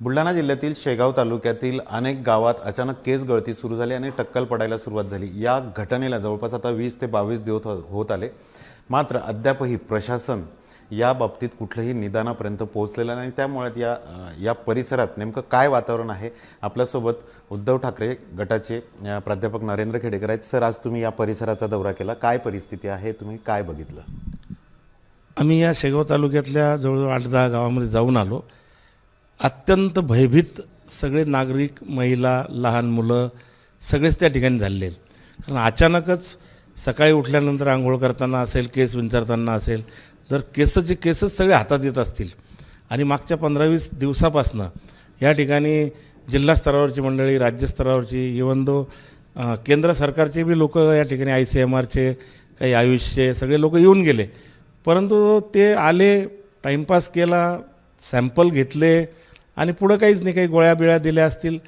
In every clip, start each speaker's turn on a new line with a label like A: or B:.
A: बुलढाणा जिल्ह्यातील शेगाव तालुक्यातील अनेक गावात अचानक केस गळती सुरू झाली आणि टक्कल पडायला सुरुवात झाली. या घटनेला जवळपास आता वीस ते बावीस दिवस हो- होत आले. मात्र अद्यापही प्रशासन या बाबतीत कुठलंही निदानापर्यंत पोहोचलेलं नाही. त्यामुळे या या परिसरात नेमकं काय वातावरण आहे? आपल्यासोबत उद्धव ठाकरे गटाचे प्राध्यापक नरेंद्र खेडेकर आहेत. सर आज तुम्ही या परिसराचा दौरा केला. काय परिस्थिती आहे? तुम्ही काय बघितलं?
B: आम्ही या शेगाव तालुक्यातल्या जवळजवळ आठ दहा गावामध्ये जाऊन आलो. अत्यंत भयभीत सगळे नागरिक महिला लहान मुलं सगळेच त्या ठिकाणी झालेले आहेत. कारण अचानकच सकाळी उठल्यानंतर आंघोळ करताना असेल केस विंचारताना असेल जर केसचे केसच सगळे हातात येत असतील आणि मागच्या पंधरा वीस दिवसापासनं या ठिकाणी जिल्हा स्तरावरची मंडळी राज्यस्तरावरची इवन दो केंद्र सरकारचे बी लोक या ठिकाणी आय सी एम आरचे काही आयुषचे सगळे लोक येऊन गेले. परंतु ते आले टाईमपास केला सॅम्पल घेतले आणि पुढं काहीच नाही काही गोळ्या बिळ्या दिल्या असतील.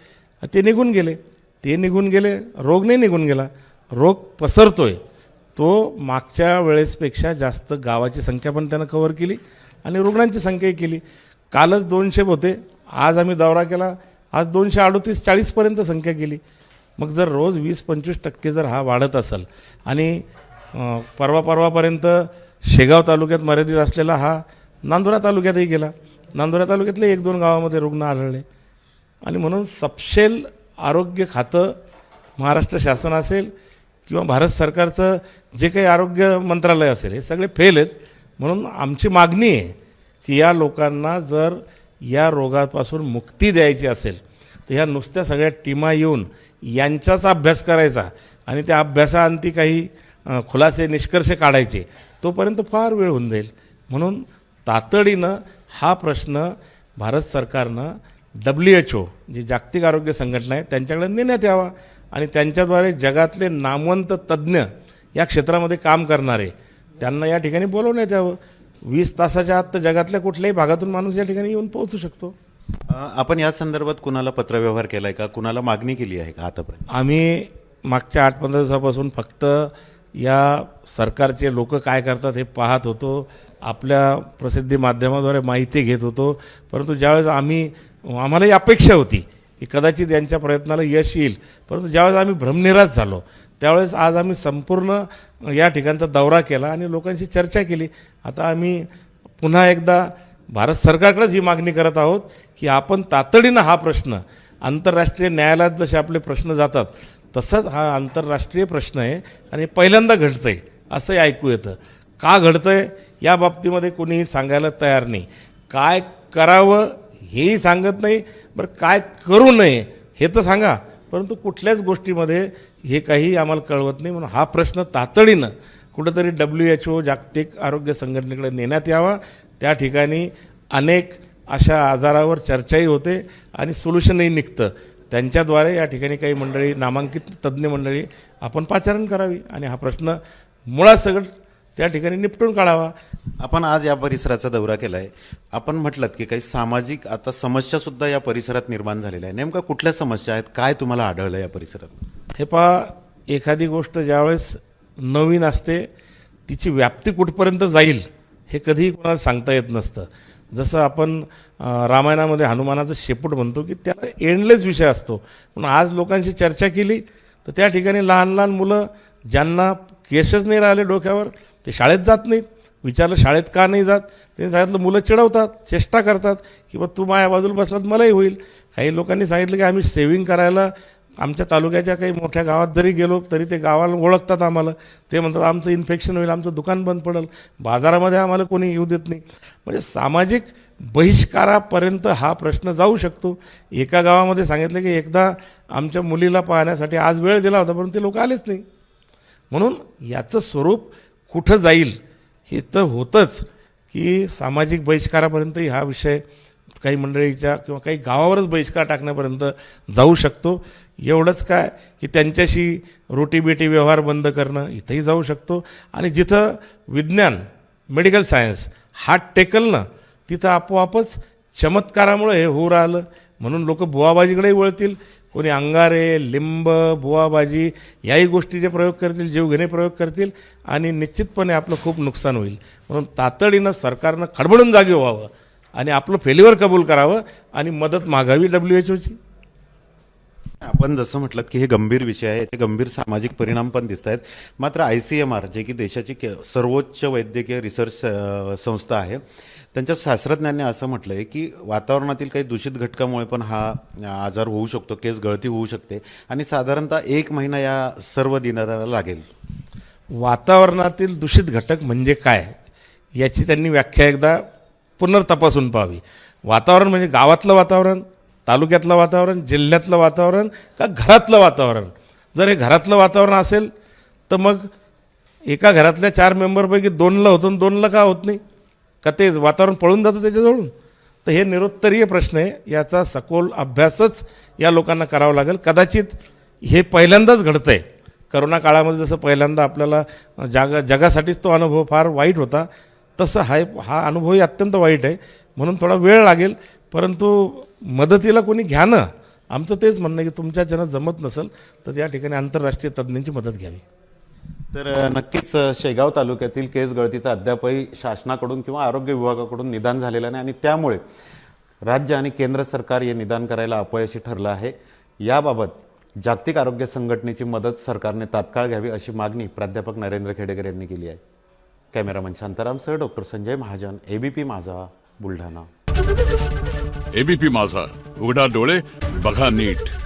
B: ते निघून गेले. ते निघून गेले. रोग नाही निघून गेला. रोग पसरतो आहे तो मागच्या वेळेसपेक्षा जास्त गावाची संख्या पण त्यानं कव्हर केली आणि रुग्णांची संख्याही केली. कालच दोनशे होते. आज आम्ही दौरा केला. आज दोनशे अडोतीस चाळीसपर्यंत संख्या केली मग जर रोज वीस पंचवीस टक्के जर हा वाढत असेल आणि परवा परवापर्यंत शेगाव तालुक्यात मर्यादित असलेला हा नांदुरा तालुक्यातही गेला. नांदुरा तालुक्यातले एक दोन गावामध्ये रुग्ण आढळले. आणि म्हणून सपशेल आरोग्य खातं महाराष्ट्र शासन असेल किंवा भारत सरकारचं जे काही आरोग्य मंत्रालय असेल हे सगळे फेल आहेत. म्हणून आमची मागणी आहे की या लोकांना जर या रोगापासून मुक्ती द्यायची असेल तर ह्या नुसत्या सगळ्या टीमा येऊन यांचाच अभ्यास करायचा आणि त्या अभ्यासाअंती काही खुलासे निष्कर्ष काढायचे तोपर्यंत फार वेळ होऊन जाईल. म्हणून तातडीनं हा प्रश्न भारत सरकारनं डब्ल्यू एच ओ जी जागतिक आरोग्य संघटना आहे त्यांच्याकडे नेण्यात यावा आणि त्यांच्याद्वारे जगातले नामवंत तज्ज्ञ या क्षेत्रामध्ये काम करणारे त्यांना या ठिकाणी बोलवण्यात यावं. वीस तासाच्या आत तर जगातल्या कुठल्याही भागातून माणूस या ठिकाणी येऊन पोहोचू शकतो.
A: आपण या संदर्भात कुणाला पत्रव्यवहार केलाय का? कुणाला मागणी केली आहे का आतापर्यंत?
B: आम्ही मागच्या आठ पंधरा दिवसापासून फक्त या सरकारचे लोक काय करतात हे पाहत होतो. आपल्या प्रसिद्धी माध्यमाद्वारे माहिती घेत होतो. परंतु ज्यावेळेस आम्ही आम्हालाही अपेक्षा होती की कदाचित यांच्या प्रयत्नाला यश येईल. परंतु ज्यावेळेस आम्ही भ्रमनिराश झालो त्यावेळेस आज आम्ही संपूर्ण या ठिकाणचा दौरा केला आणि लोकांशी चर्चा केली. आता आम्ही पुन्हा एकदा भारत सरकारकडेच ही मागणी करत आहोत की आपण तातडीनं हा प्रश्न आंतरराष्ट्रीय न्यायालयात जसे आपले प्रश्न जातात तसंच हा आंतरराष्ट्रीय प्रश्न आहे आणि पहिल्यांदा घडतं आहे असंही ऐकू येतं. का घडतं आहे या बाबतीमध्ये कोणीही सांगायला तयार नाही. काय करावं हेही सांगत नाही बरं काय करू नये हे तर सांगा परंतु कुठल्याच गोष्टीमध्ये हे काही आम्हाला कळवत नाही म्हणून हा प्रश्न तातडीनं कुठंतरी डब्ल्यू एच ओ जागतिक आरोग्य संघटनेकडे नेण्यात यावा. त्या ठिकाणी अनेक अशा आजारावर चर्चाही होते आणि सोल्युशनही निघतं. त्यांच्याद्वारे या ठिकाणी काही मंडळी नामांकित तज्ज्ञ मंडळी आपण पाचारण करावी. आणि हा प्रश्न मुळात सगळं त्या ठिकाणी निपटून काढावा.
A: आपण आज या परिसराचा दौरा केलाय. आपण म्हटलं की काही सामाजिक आता समस्या सुद्धा या परिसरात निर्माण झालेल्या आहे नेमका कुठल्या समस्या आहेत? काय तुम्हाला आढळलं या परिसरात?
B: हे पहा एखादी गोष्ट ज्यावेळेस नवीन असते तिची व्याप्ती कुठपर्यंत जाईल हे कधीही कोणाला सांगता येत नसतं. जसं आपण रामायणामध्ये हनुमानाचं शेपूट म्हणतो की त्याला एंडलेस विषय असतो. म्हणून आज लोकांशी चर्चा केली तर त्या ठिकाणी लहान लहान मुलं ज्यांना केसच नाही राहिले डोक्यावर ते शाळेत जात नाहीत. विचारलं शाळेत का नाही जात? त्यांनी सांगितलं मुलं चिडवतात चेष्टा करतात की बा तू माझ्या बाजूला बसलात मलाही होईल. काही लोकांनी सांगितलं की आम्ही सेविंग करायला आमच्या तालुक्याच्या काही मोठ्या गावात जरी गेलो तरी ते गावाला ओळखतात आम्हाला. ते म्हणतात आमचं इन्फेक्शन होईल आमचं दुकान बंद पडेल. बाजारामध्ये आम्हाला कोणी येऊ देत नाही. म्हणजे सामाजिक बहिष्कारापर्यंत हा प्रश्न जाऊ शकतो. एका गावामध्ये सांगितलं की एकदा आमच्या मुलीला पाहण्यासाठी आज वेळ दिला होता परंतु ते लोक आलेच नाही. म्हणून याचं स्वरूप कुठं जाईल हे तर होतंच की सामाजिक बहिष्कारापर्यंतही हा विषय काही मंडळीच्या किंवा काही गावावरच बहिष्कार टाकण्यापर्यंत जाऊ शकतो. एवढंच काय की त्यांच्याशी रोटीबेटी व्यवहार बंद करणं इथंही जाऊ शकतो. आणि जिथं विज्ञान मेडिकल सायन्स हात टेकल ना तिथं आपोआपच चमत्कारामुळे हे होऊ राहिलं. म्हणून लोक बुवाबाजीकडेही वळतील. कोणी अंगारे लिंब बुवाबाजी याही गोष्टीचे प्रयोग करतील जीवघेणे प्रयोग करतील आणि निश्चितपणे आपलं खूप नुकसान होईल. म्हणून तातडीनं सरकारनं खडबडून जागे व्हावं. आणि आपलं फेल्युअर कबूल करावं आणि मदत मागावी डब्ल्यू एच ओची.
A: आपण जसं म्हटलं की हे गंभीर विषय आहे ते गंभीर सामाजिक परिणाम पण दिसत आहेत. मात्र I C M R J की देशाची के- सर्वोच्च वैद्यकीय रिसर्च संस्था आहे त्यांच्या शास्त्रज्ञांनी असं म्हटलं आहे की वातावरणातील काही दूषित घटकामुळे पण हा आजार होऊ शकतो केस गळती होऊ शकते आणि साधारणतः एक महिना या सर्व दिनाला लागेल.
B: वातावरणातील दूषित घटक म्हणजे काय? याची त्यांनी व्याख्या एकदा पुनर्तपासून पाहावी. वातावरण म्हणजे गावातलं वातावरण तालुक्यातलं वातावरण जिल्ह्यातलं वातावरण का घरातलं वातावरण? जर हे घरातलं वातावरण असेल तर मग एका घरातल्या चार मेंबरपैकी दोनला होतं दोनला का होत नाही? का ते वातावरण पळून जातं त्याच्याजवळून? तर हे निरुत्तरीय प्रश्न आहे. याचा सखोल अभ्यासच या लोकांना करावा लागेल. कदाचित हे पहिल्यांदाच घडतं आहे करोना काळामध्ये जसं पहिल्यांदा आपल्याला जाग जगासाठीच तो अनुभव फार वाईट होता. तसं हाय हा अनुभवही अत्यंत वाईट आहे. म्हणून थोडा वेळ लागेल परंतु मदतीला कोणी घ्या ना आमचं तेच म्हणणं की तुमच्या ज्यांना जमत नसेल तर या ठिकाणी आंतरराष्ट्रीय तज्ज्ञांची मदत घ्यावी.
A: तर नक्कीच शेगाव तालुक्यातील केस गळतीचा अद्यापही शासनाकडून किंवा आरोग्य विभागाकडून निदान झालेलं नाही आणि त्यामुळे राज्य आणि केंद्र सरकार हे निदान करायला अपयशी ठरलं आहे. याबाबत जागतिक आरोग्य संघटनेची मदत सरकारने तात्काळ घ्यावी अशी मागणी प्राध्यापक नरेंद्र खेडेकर यांनी केली आहे. Cameraman शांतारामसह doctor Sanjay Mahajan ABP Majha Buldhana.
C: ABP माझा. उघडा डोळे बघा नीट.